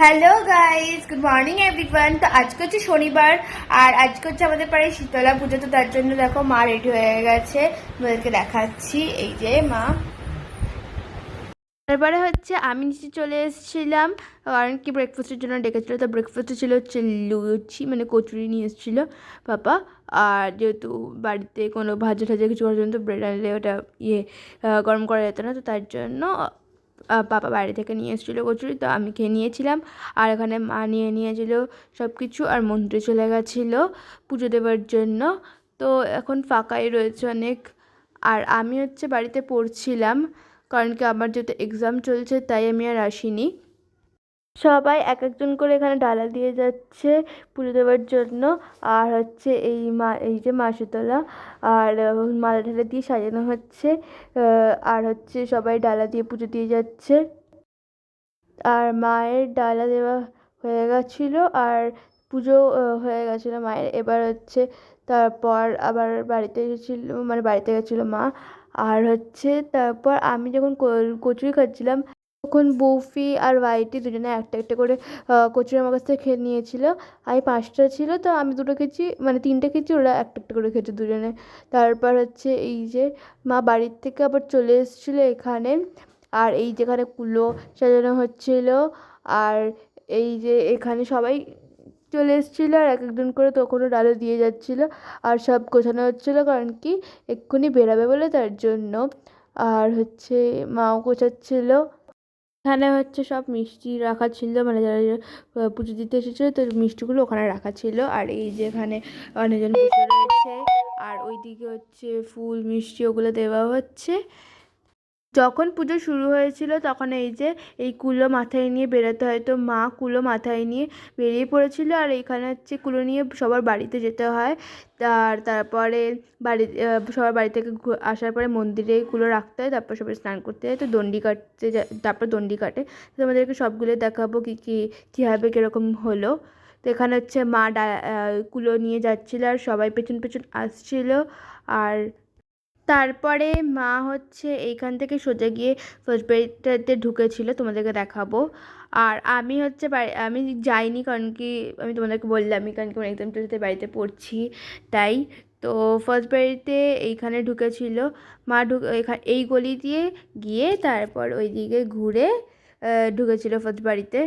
Hello guys good morning everyone তো আজকে হচ্ছে শনিবার, আর আজকে হচ্ছে আমাদের পাড়ায় শীতলা পুজো, তো তার জন্য দেখো মা রেডি হয়ে গেছে। তোমাদেরকে দেখাচ্ছি। এই যে মা। তারপরে হচ্ছে আমি নিচে চলে এসেছিলাম। কারণ কি ব্রেকফাস্টের জন্য ডেকেছিল, তো ব্রেকফাস্টে ছিল হচ্ছে লুচি মানে কচুরি নিয়ে এসেছিল পাপা। আর যেহেতু বাড়িতে কোনো ভাজা টাজা কিছু করার জন্য তো ব্রেড আনলে ওটা ইয়ে গরম করা যেত না, তো তার জন্য পাপা বাড়ি থেকে নিয়ে এসেছিল কচুরি, তো আমি খেয়ে নিয়েছিলাম। আর এখানে মা নিয়ে নিয়েছিল সব কিছু আর মন্দিরে চলে গেছিল পুজো দেওয়ার জন্য। তো এখন ফাঁকাই রয়েছে অনেক। আর আমি হচ্ছে বাড়িতে পড়ছিলাম, কারণ কি আমার যেহেতু এক্সাম চলছে, তাই আমি আর আসিনি। সবাই এক একজন করে এখানে ডালা দিয়ে যাচ্ছে পুজো দেওয়ার জন্য। আর হচ্ছে এই মা, এই যে মাসুতলা আর মালা ঢালা দিয়ে সাজানো হচ্ছে। আর হচ্ছে সবাই ডালা দিয়ে পুজো দিয়ে যাচ্ছে। আর মায়ের ডালা দেওয়া হয়ে গেছিল আর পুজো হয়ে গেছিল মায়ের। এবার হচ্ছে তারপর আবার বাড়িতে গেছিল মানে বাড়িতে গেছিল মা। আর হচ্ছে তারপর আমি যখন কচুরি খাচ্ছিলাম তখন বৌফি আর ওয়াইটি দুজনে একটা একটা করে কচুরি আমার কাছ থেকে খেয়ে নিয়েছিল। আমি পাঁচটা ছিল তো আমি দুটো খেয়েছি মানে তিনটে খেয়েছি, ওরা একটা একটা করে খেয়েছে দুজনে। তারপর হচ্ছে এই যে মা বাড়ির থেকে আবার চলে এসেছিল এখানে। আর এই যেখানে কুলো সাজানো হচ্ছিল, আর এই যে এখানে সবাই চলে এসেছিল, আর এক একজন করে তখনও ডালে দিয়ে যাচ্ছিল, আর সব গোছানো হচ্ছিল, কারণ কি এক্ষুনি বেরাবে বলে তার জন্য। আর হচ্ছে মাও গোছাচ্ছিলো। এখানে হচ্ছে সব মিষ্টি রাখা ছিল মানে যারা পুজো দিতে এসেছিল তো মিষ্টিগুলো ওখানে রাখা ছিল। আর এই যে এখানে অনেকজন বসে রয়েছে। আর ওইদিকে হচ্ছে ফুল মিষ্টি ওগুলো দেওয়া হচ্ছে। যখন পুজো শুরু হয়েছিল তখন এই যে এই কুলো মাথায় নিয়ে বেরোতে হয়। তো মা কুলো মাথায় নিয়ে বেরিয়ে পড়েছিল আর এইখানে হচ্ছে কুলো নিয়ে সবার বাড়িতে যেতে হয়। আর তারপরে বাড়ি সবার বাড়ি থেকে আসার পরে মন্দিরে কুলো রাখতে হয়। তারপর সবাই স্নান করতে হয়। তো দণ্ডি কাটতে তারপর দণ্ডি কাটে। তো তোমাদেরকে সবগুলো দেখাবো কী কী, কীভাবে কীরকম হলো। তো এখানে হচ্ছে মা ডা কুলো নিয়ে যাচ্ছিল আর সবাই পেছন পেছন আসছিল। আর তারপরে মা হচ্ছে এইখান থেকে সোজা গিয়ে ফার্স্ট ঢুকেছিল তোমাদেরকে দেখাবো। আর আমি হচ্ছে আমি যাইনি কারণ কি আমি তোমাদেরকে বললামই কারণ কি আমার এক্সাম বাড়িতে পড়ছি তাই তো ফার্স্ট বাড়িতে এইখানে ঢুকেছিল। মা ঢুক এই গলি দিয়ে গিয়ে তারপর ওইদিকে ঘুরে আহ, ঢুকেছিল ফার্স্ট বাড়িতে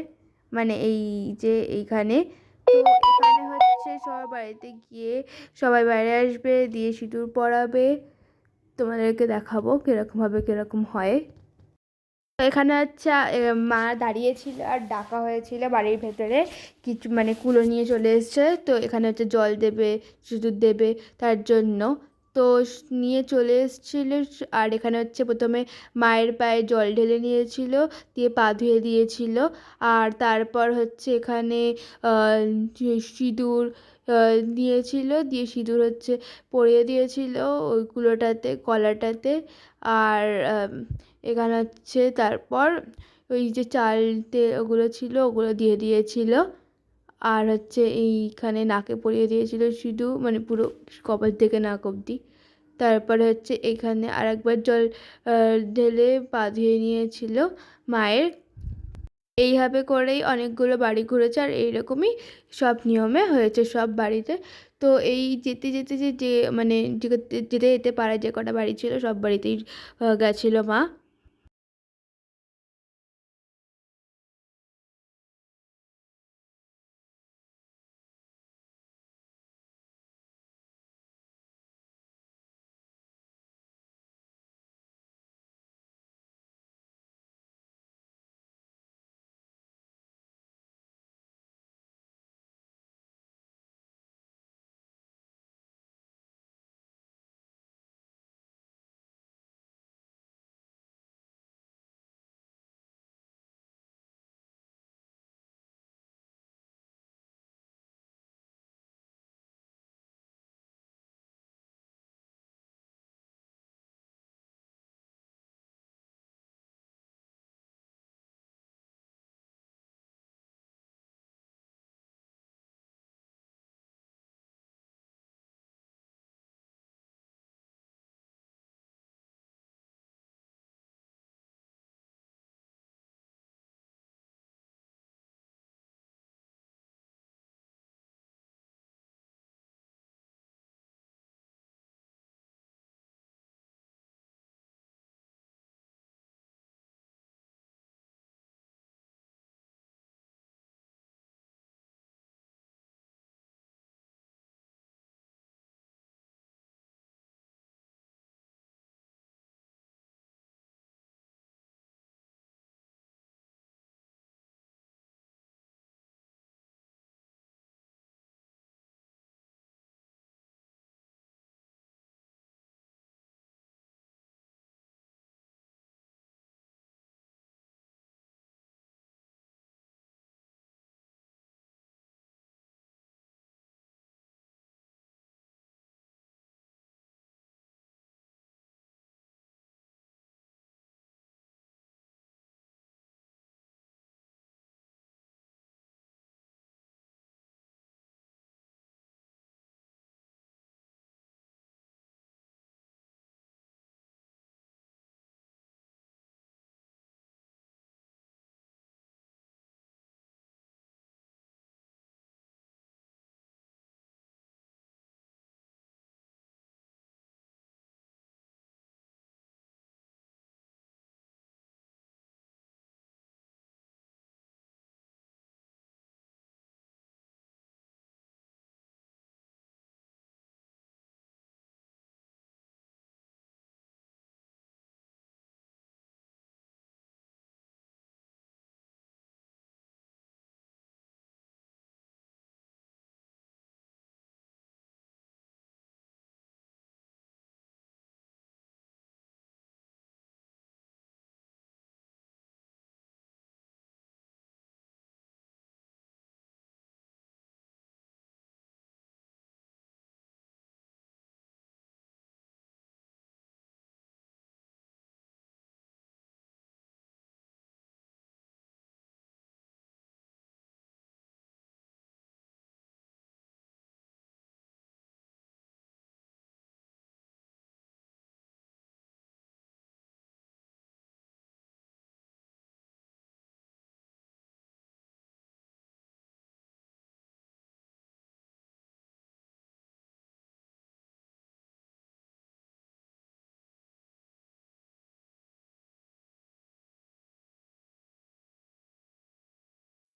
মানে এই যে এইখানে। তো এখানে হচ্ছে সবার বাড়িতে গিয়ে সবাই বাইরে আসবে দিয়ে সিঁদুর পরাবে। তোমাদেরকে দেখাবো কীরকমভাবে কীরকম হয়। এখানে হচ্ছে মা দাঁড়িয়েছিল আর ডাকা হয়েছিল বাড়ির ভেতরে। কিছু মানে কুলো নিয়ে চলে এসছে। তো এখানে হচ্ছে জল দেবে সিঁদুর দেবে তার জন্য। তো নিয়ে চলে এসেছিল আর এখানে হচ্ছে প্রথমে মায়ের পায়ে জল ঢেলে নিয়েছিল, দিয়ে পা ধুয়ে দিয়েছিল। আর তারপর হচ্ছে এখানে সিঁদুর দিয়েছিল, দিয়ে সিঁদুর হচ্ছে পরিয়ে দিয়েছিল ওই কুলোটাতে কলাটাতে আর এখানে হচ্ছে তারপর ওই যে চাল তে ওগুলো ছিল ওগুলো দিয়ে দিয়েছিল আর হচ্ছে এইখানে নাকে পরিয়ে দিয়েছিল শুধু মানে পুরো কপাল থেকে নাক অবধি। তারপরে হচ্ছে এখানে আরেকবার জল ঢেলে পা ধুয়ে নিয়েছিল মায়ের। এইভাবে করেই অনেকগুলো বাড়ি ঘুরেছে আর এইরকমই সব নিয়মে হয়েছে সব বাড়িতে। তো এই যেতে যেতে যে যে মানে যেতে যেতে পাড়ায় যে কটা বাড়ি ছিল সব বাড়িতেই গেছিল মা।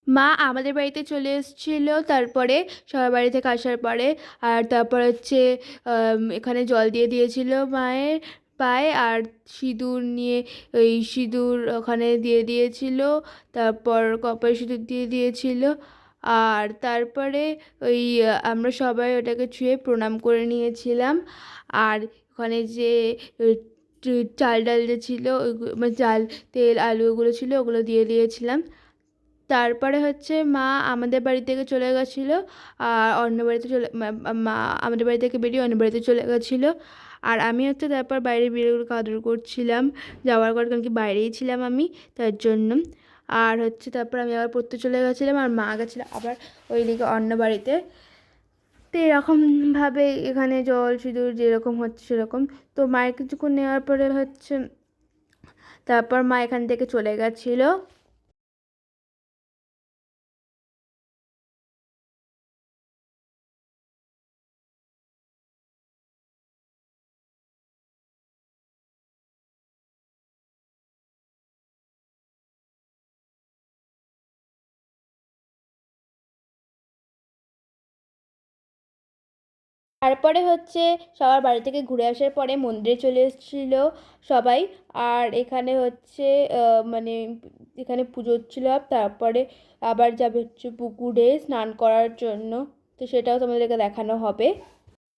মা আমাদের বাড়িতে চলে এসেছিল, তারপরে সবার বাড়ি থেকে আসার পরে, আর তারপর হচ্ছে এখানে জল দিয়ে দিয়েছিল মায়ের পায়ে, আর সিঁদুর নিয়ে, ওই সিঁদুর ওখানে দিয়ে দিয়েছিল, তারপর কপালে সিঁদুর দিয়ে দিয়েছিল, আর তারপরে ওই, আমরা সবাই ওটাকে ছুঁয়ে প্রণাম করে নিয়েছিলাম, আর ওখানে যে চাল ডাল যে ছিল ওইগুলো মানে চাল, তেল, আলু ওগুলো ছিল, ওগুলো দিয়ে দিয়েছিলাম। তারপরে হচ্ছে মা আমাদের বাড়ি থেকে চলে গেছিল, আর অন্য বাড়িতে চলে, মা আমাদের বাড়ি থেকে বেরিয়ে অন্য বাড়িতে চলে গেছিল। আর আমি হচ্ছে তারপর বাইরে বিড়ালগুলোকে আদর করছিলাম, যাওয়ার পর কারণ কি বাইরেই ছিলাম আমি, তার জন্য। আর হচ্ছে তারপর আমি আবার পড়তে চলে গেছিলাম, আর মা গেছিল আবার ওইদিকে অন্য বাড়িতে। তো এরকমভাবে এখানে জল সিঁদুর যেরকম হচ্ছে সেরকম। তো মায়ের কিছুক্ষণ নেওয়ার পরে হচ্ছে তারপর মা এখান থেকে চলে গেছিল। তারপরে হচ্ছে সবার বাড়ি থেকে ঘুরে আসার পরে মন্দিরে চলে এসেছিল সবাই। আর এখানে হচ্ছে মানে এখানে পুজো হচ্ছিল তারপরে আবার যাবে হচ্ছে পুকুরে স্নান করার জন্য। তো সেটাও তোমাদেরকে দেখানো হবে।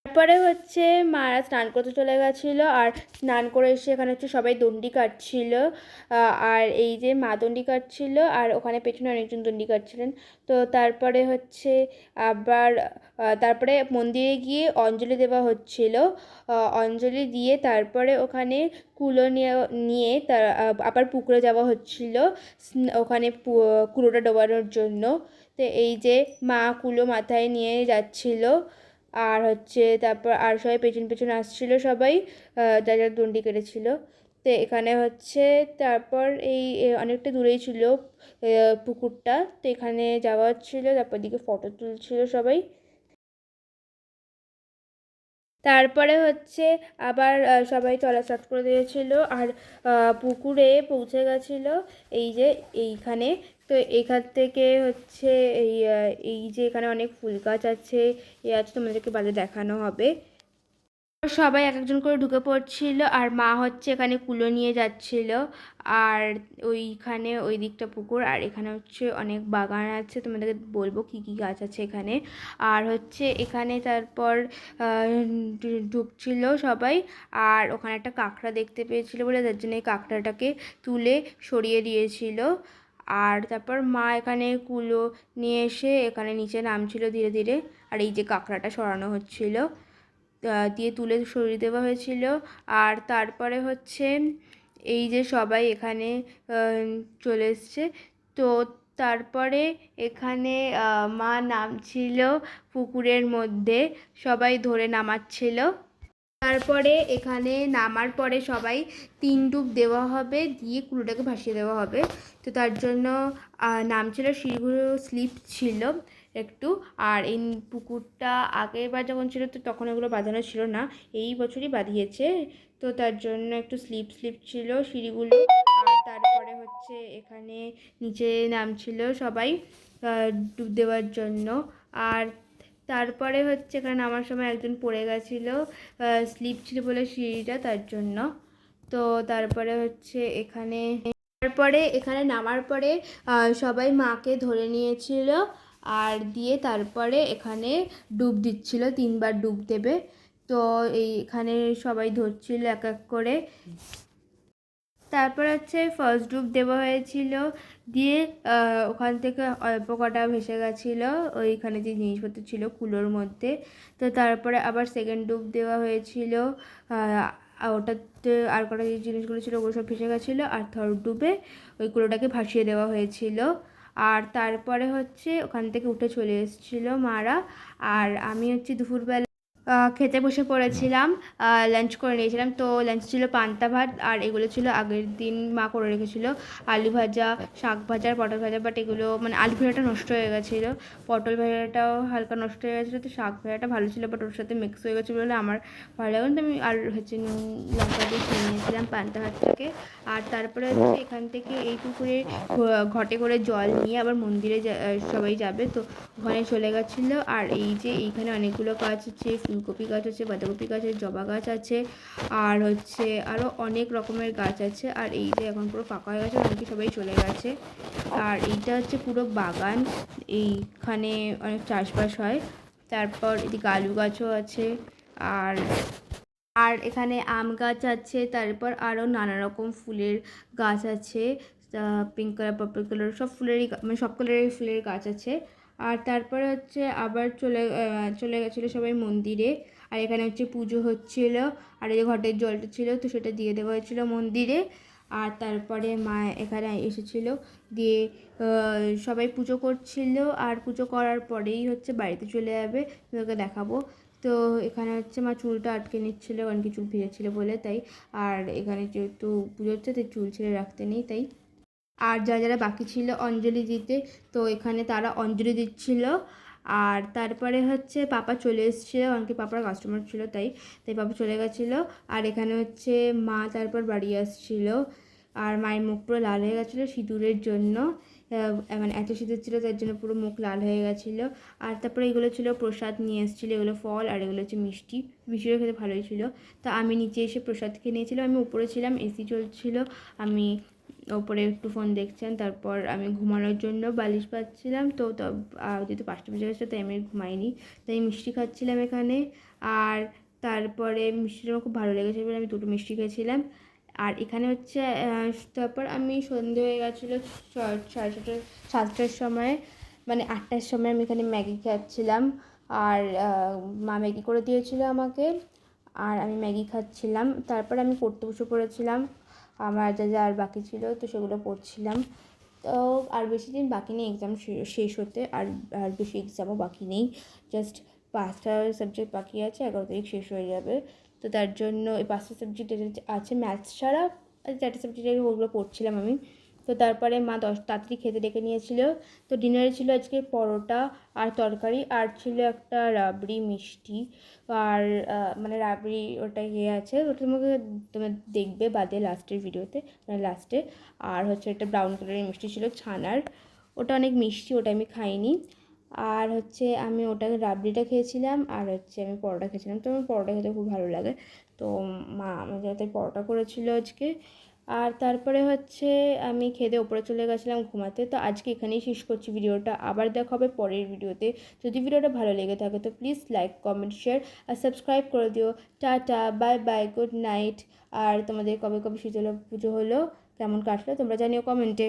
তারপরে হচ্ছে মারা স্নান করতে চলে গেছিল, আর স্নান করে এসে এখানে হচ্ছে সবাই দণ্ডি কাটছিল আর এই যে মা দণ্ডি কাটছিল, আর ওখানে পেছনে অনেকজন দণ্ডি কাটছিলেন। তো তারপরে হচ্ছে আবার তারপরে মন্দিরে গিয়ে অঞ্জলি দেওয়া হচ্ছিল। অঞ্জলি দিয়ে তারপরে ওখানে কুলো নিয়ে নিয়ে তার আবার পুকুরে যাওয়া হচ্ছিল ওখানে কুলোটা ডোবানোর জন্য। তো এই যে মা কুলো মাথায় নিয়ে যাচ্ছিল আর হচ্ছে তারপর আর সবাই পেছন পেছন আসছিল সবাই যারা যারা দণ্ডি কেটেছিল। তো এখানে হচ্ছে তারপর এই অনেকটা দূরেই ছিল পুকুরটা। তো এখানে যাওয়া হচ্ছিল, তারপর দিকে ফটো তুলছিল সবাই। তারপরে হচ্ছে আবার সবাই চলা স্টার্ট করে দিয়েছিল। আর পুকুরে পৌঁছে গেছিল এই যে এইখানে। তো এখান থেকে হচ্ছে এই এই যে এখানে অনেক ফুল গাছ আছে, এ আছে তোমাদেরকে বাজে দেখানো হবে। সবাই এক একজন করে ঢুকে পড়ছিল, আর মা হচ্ছে এখানে কুলো নিয়ে যাচ্ছিল, আর ওইখানে ওই দিকটা পুকুর, আর এখানে হচ্ছে অনেক বাগান আছে, তোমাদেরকে বলব কি কি গাছ আছে এখানে। আর হচ্ছে এখানে তারপর ঢুকছিল সবাই, আর ওখানে একটা কাঁকড়া দেখতে পেয়েছিল বলে তার জন্য এই কাঁকড়াটাকে তুলে সরিয়ে দিয়েছিল। আর তারপর মা এখানে কুলো নিয়ে এসে এখানে নিচে নামছিল ধীরে ধীরে। আর এই যে কাঁকড়াটা সরানো হচ্ছিল দিয়ে তুলে সরিয়ে দেওয়া হয়েছিল। আর তারপরে হচ্ছে এই যে সবাই এখানে চলে এসছে। তো তারপরে এখানে মা নামছিল পুকুরের মধ্যে, সবাই ধরে নামাচ্ছিল। তারপরে এখানে নামার পরে সবাই তিন ডুব দেওয়া হবে, দিয়ে কুলোটাকে ভাসিয়ে দেওয়া হবে। তো তার জন্য নামছিল সিঁড়িগুলো স্লিপ ছিল একটু, আর এই পুকুরটা আগেরবার যখন ছিল তো তখন এগুলো বাঁধানো ছিল না, এই বছরই বাঁধিয়েছে। তো তার জন্য একটু স্লিপ স্লিপ ছিল সিঁড়িগুলো আর তারপরে হচ্ছে এখানে নিচে নামছিল সবাই ডুব দেওয়ার জন্য। আর তারপরে হচ্ছে এখানে নামার সময় একজন পড়ে গেছিল স্লিপ ছিল বলে সিঁড়িটা তার জন্য। তো তারপরে হচ্ছে এখানে, তারপরে এখানে নামার পরে সবাই মাকে ধরে নিয়েছিল আর দিয়ে তারপরে এখানে ডুব দিচ্ছিল, তিনবার ডুব দেবে। তো এইখানে সবাই ধরছিল এক এক করে। তারপর হচ্ছে ফার্স্ট ডুব দেওয়া হয়েছিল। দিয়ে ওখান থেকে অল্প কটা ভেসে গেছিল। ওইখানে যে জিনিসপত্র ছিল কুলোর মধ্যে। তো তারপরে আবার সেকেন্ড ডুব দেওয়া হয়েছিল। ওটাতে আর কটা যে জিনিসগুলো ছিল ওগুলো সব ভেসে গেছিল। আর থার্ড ডুবে ওই কুলোটাকে ভাসিয়ে দেওয়া হয়েছিল। আর তারপরে হচ্ছে ওখান থেকে উঠে চলে এসেছিল মারা। আর আমি হচ্ছে দুপুরবেলা খেতে বসে পড়েছিলাম লাঞ্চ করে নিয়েছিলাম। তো লাঞ্চ ছিল পান্তা ভাত, আর এগুলো ছিল আগের দিন মা করে রেখেছিল। আলু ভাজা, শাক ভাজা, পটল ভাজা বাট এগুলো মানে আলু ভাজাটা নষ্ট হয়ে গেছিল। পটল ভাজাটাও হালকা নষ্ট হয়ে গেছিল, তো শাক ভাজাটা ভালো ছিল বাট ওর সাথে মিক্স হয়ে গেছিল বলে আমার ভালো লাগে তো আমি আর হচ্ছে লঙ্কা দিয়ে খেয়ে নিয়েছিলাম পান্তা ভাতটাকে। আর তারপরে হচ্ছে এখান থেকে এই পুকুরে ঘটে করে জল নিয়ে আবার মন্দিরে সবাই যাবে। তো ওখানে চলে গেছিল, আর এই যে এইখানে অনেকগুলো গাছ আছে ফুলকপি গাছ আছে, বাঁধাকপি গাছ আছে, জবা গাছ আছে, আর হচ্ছে আরও অনেক রকমের গাছ আছে। আর এই যে এখন পুরো ফাঁকা হয়ে গেছে, অনেকে সবাই চলে গেছে। আর এইটা হচ্ছে পুরো বাগান। এইখানে অনেক চাষবাস হয়। তারপর এদিকে আলু গাছও আছে। আর আর এখানে আম গাছ আছে। তারপর আরও নানা রকম ফুলের গাছ আছে। পিঙ্ক কালার পার্পল কালার সব ফুলেরই মানে সব কালারের ফুলের গাছ আছে। আর তারপরে হচ্ছে আবার চলে চলে গেছিল সবাই মন্দিরে। আর এখানে হচ্ছে পুজো হচ্ছিল। আর এই যে ঘটের জলটা ছিল, তো সেটা দিয়ে দেওয়া হয়েছিল মন্দিরে। আর তারপরে মা এখানে এসেছিল দিয়ে সবাই পুজো করছিল। আর পুজো করার পরেই হচ্ছে বাড়িতে চলে যাবে। তোকে দেখাবো। তো এখানে হচ্ছে মা চুলটা আটকে নিচ্ছিলো, কারণ কি চুল ভিজেছিলো বলে তাই। আর এখানে যেহেতু পুজো হচ্ছে, তাই চুল ছেড়ে রাখতে নেই, তাই আর যারা যারা বাকি ছিল অঞ্জলি দিতে, তো এখানে তারা অঞ্জলি দিচ্ছিল। আর তারপরে হচ্ছে পাপা চলে এসেছিল, কারণ কি পাপার কাস্টমার ছিল তাই তাই পাপা চলে গেছিল। আর এখানে হচ্ছে মা তারপর বাড়ি আসছিল। আর মায়ের মুখ পুরো লাল হয়ে গেছিল সিঁদুরের জন্য। মানে এত সিঁদুর ছিল তার জন্য পুরো মুখ লাল হয়ে গেছিল। আর তারপরে এগুলো ছিল প্রসাদ নিয়ে এসেছিল, এগুলো ফল আর এগুলো হচ্ছে মিষ্টি। মিষ্টিটা খেতে ভালোই ছিল। তা আমি নিচে এসে প্রসাদ খেয়ে নিয়েছিলাম, আমি উপরে ছিলাম এসি চলছিল, আমি ওপরে একটু ফোন দেখছেন, তারপর আমি ঘুমানোর জন্য বালিশ পাচ্ছিলাম, তো যেহেতু পাঁচটা বেজে গেছে, তাই আমি ঘুমাইনি। তাই মিষ্টি খাচ্ছিলাম এখানে, আর তারপরে মিষ্টিটা আমার খুব ভালো লেগেছে বলে আমি দুটো মিষ্টি খেয়েছিলাম। আর এখানে হচ্ছে তারপর আমি সন্ধে হয়ে গেছিল সাড়ে ছটার সাতটার সময় মানে আটটার সময় আমি এখানে ম্যাগি খাচ্ছিলাম। আর মা ম্যাগি করে দিয়েছিল আমাকে, আর আমি ম্যাগি খাচ্ছিলাম। তারপর আমি পড়তে বসে পড়েছিলাম। আমার যা যা আর বাকি ছিল, তো সেগুলো পড়ছিলাম। তো আর বেশি দিন বাকি নেই এক্সাম শেষ হতে আর আর বেশি এক্সামও বাকি নেই। জাস্ট পাঁচটা সাবজেক্ট বাকি আছে, এগারো তারিখ শেষ হয়ে যাবে। তো তার জন্য এই পাঁচটা সাবজেক্ট আছে ম্যাথস ছাড়া চারটে সাবজেক্ট ওগুলো পড়ছিলাম আমি। তো তারপরে মা দশ, তাড়াতাড়ি খেতে ডেকে নিয়েছিল। তো ডিনারে ছিল আজকে পরোটা আর তরকারি আর ছিল একটা রাবড়ি মিষ্টি। আর মানে রাবড়ি ওটা ইয়ে আছে, ওটা তোমাকে তোমরা দেখবে বাদে লাস্টের ভিডিওতে মানে লাস্টে আর হচ্ছে একটা ব্রাউন কালারের মিষ্টি ছিল ছানার। ওটা অনেক মিষ্টি, ওটা আমি খাইনি। আর হচ্ছে আমি ওটা রাবড়িটা খেয়েছিলাম আর হচ্ছে আমি পরোটা খেয়েছিলাম। তো আমার পরোটা খেতে খুব ভালো লাগে। তো মা আমাদের পরোটা করেছিল আজকে। আর তারপরে হচ্ছে আমি খেতে ওপরে চলে গেছিলাম ঘুমাতে। তো আজকে এখানেই শেষ করছি ভিডিওটা। আবার দেখা হবে পরের ভিডিওতে। যদি ভিডিওটা ভালো লেগে থাকে তো প্লিজ লাইক কমেন্ট শেয়ার আর সাবস্ক্রাইব করে দিও। Tata bye bye good night আর তোমাদের কবে কবে শীতল পুজো হলো, কেমন কাটলো তোমরা জানিও কমেন্টে